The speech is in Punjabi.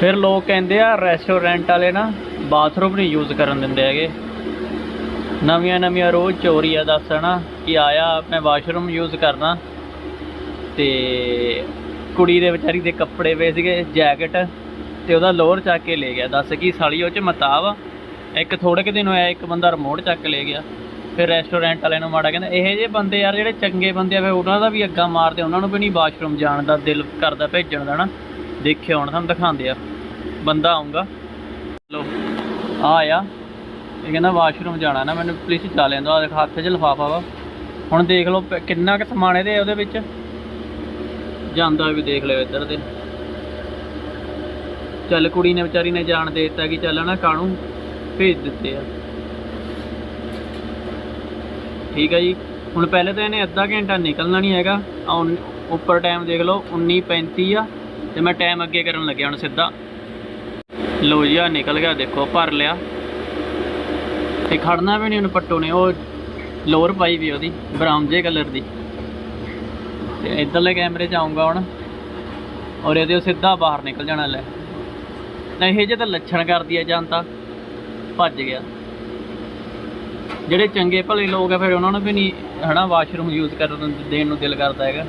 ਫਿਰ ਲੋਕ ਕਹਿੰਦੇ ਆ ਰੈਸਟੋਰੈਂਟ ਵਾਲੇ ਨਾ ਬਾਥਰੂਮ ਨਹੀਂ ਯੂਜ਼ ਕਰਨ ਦਿੰਦੇ ਹੈਗੇ। ਨਵੀਆਂ ਨਵੀਆਂ ਰੋਜ਼ ਚੋਰੀ ਆ ਦੱਸਣਾ ਕਿ ਆਇਆ ਮੈਂ ਵਾਸ਼ਰੂਮ ਯੂਜ਼ ਕਰਨਾ ਤੇ ਕੁੜੀ ਦੇ ਵਿਚਾਰੀ ਦੇ ਕੱਪੜੇ ਪਏ ਸੀਗੇ ਜੈਕਟ ਤੇ ਉਹਦਾ ਲੋਅਰ ਚੱਕ ਕੇ ਲੈ ਗਿਆ। ਦੱਸ ਕੀ ਸਾਲੀ ਉਹ ਚ ਮਤਾਬ ਆ ਇੱਕ ਥੋੜੇ ਕੁ ਦਿਨ ਹੋਇਆ, ਇੱਕ ਬੰਦਾ ਰਿਮੋਟ ਚੱਕ ਕੇ ਲੈ ਗਿਆ। ਫਿਰ ਰੈਸਟੋਰੈਂਟ ਵਾਲਿਆਂ ਨੂੰ ਮਾੜਾ ਕਹਿੰਦਾ, ਇਹੋ ਜਿਹੇ ਬੰਦੇ ਯਾਰ ਜਿਹੜੇ ਚੰਗੇ ਬੰਦੇ ਆ, ਫਿਰ ਉਹਨਾਂ ਦਾ ਵੀ ਅੱਗਾ ਮਾਰਦੇ, ਉਹਨਾਂ ਨੂੰ ਵੀ ਨਹੀਂ ਵਾਸ਼ਰੂਮ ਜਾਣ ਦਾ ਦਿਲ ਕਰਦਾ ਭੇਜਣ ਦਾ ਨਾ। ਦੇਖਿਓ ਹੁਣ, ਤੁਹਾਨੂੰ ਦਿਖਾਉਂਦੇ ਆ। ਬੰਦਾ ਆਉਂਗਾ ਲੋ ਆ ਆ। ਇਹ ਕਹਿੰਦਾ ਵਾਸ਼ਰੂਮ ਜਾਣਾ ਨਾ, ਮੈਨੂੰ ਪਲੀਜ਼ ਚਾ ਲੈਂਦਾ ਆ ਦੇਖ, ਹੱਥ 'ਚ ਲਿਫਾਫਾ ਵਾ। ਹੁਣ ਦੇਖ ਲਓ ਕਿੰਨਾ ਕੁ ਸਮਾਨ ਇਹਦੇ, ਉਹਦੇ ਵਿੱਚ। ਜਾਂਦਾ ਵੀ ਦੇਖ ਲਿਓ ਇੱਧਰ ਦੇ ਚੱਲ, ਕੁੜੀ ਨੇ ਵਿਚਾਰੀ ਨੇ ਜਾਣ ਦੇ ਦਿੱਤਾ ਕਿ ਚੱਲ ਨਾ ਕਾਣੂ ਭੇਜ ਦਿੱਤੇ ਆ। ਠੀਕ ਹੈ ਜੀ। ਹੁਣ ਪਹਿਲੇ ਤਾਂ ਇਹਨੇ ਅੱਧਾ ਘੰਟਾ ਨਿਕਲਣਾ ਨਹੀਂ ਹੈਗਾ। ਆ ਉੱਪਰ ਟਾਈਮ ਦੇਖ ਲਓ 19:35 ਆ। ਤੇ ਮੈਂ ਟਾਈਮ ਅੱਗੇ ਕਰਨ ਲੱਗਿਆ ਹੁਣ ਸਿੱਧਾ। ਲੋ ਜੀ ਆ ਨਿਕਲ ਗਿਆ, ਦੇਖੋ, ਭਰ ਲਿਆ। ਤੇ ਖੜਨਾ ਵੀ ਨਹੀਂ ਉਹਨੂੰ ਪੱਟੋ ਨੇ, ਉਹ ਲੋਅਰ ਪਾਈ ਵੀ ਉਹਦੀ ਬਰਾਊਨ ਜੇ ਕਲਰ ਦੀ। ਤੇ ਇਧਰਲੇ ਕੈਮਰੇ 'ਚ ਆਉਂਗਾ ਹੁਣ, ਔਰ ਇਹਦੇ ਉਹ ਸਿੱਧਾ ਬਾਹਰ ਨਿਕਲ ਜਾਣਾ ਲੈ। ਨਹੀਂ, ਇਹ ਜੇ ਤਾਂ ਲੱਛਣ ਕਰਦੀ ਆ ਜਨਤਾ, ਭੱਜ ਗਿਆ। ਜਿਹੜੇ ਚੰਗੇ ਭਲੇ ਲੋਕ ਆ, ਫਿਰ ਉਹਨਾਂ ਨੂੰ ਵੀ ਨਹੀਂ, ਹਨਾ ਵਾਸ਼ਰੂਮ ਯੂਜ਼ ਕਰਨ ਦੇਣ ਨੂੰ ਦਿਲ ਕਰਦਾ ਹੈਗਾ।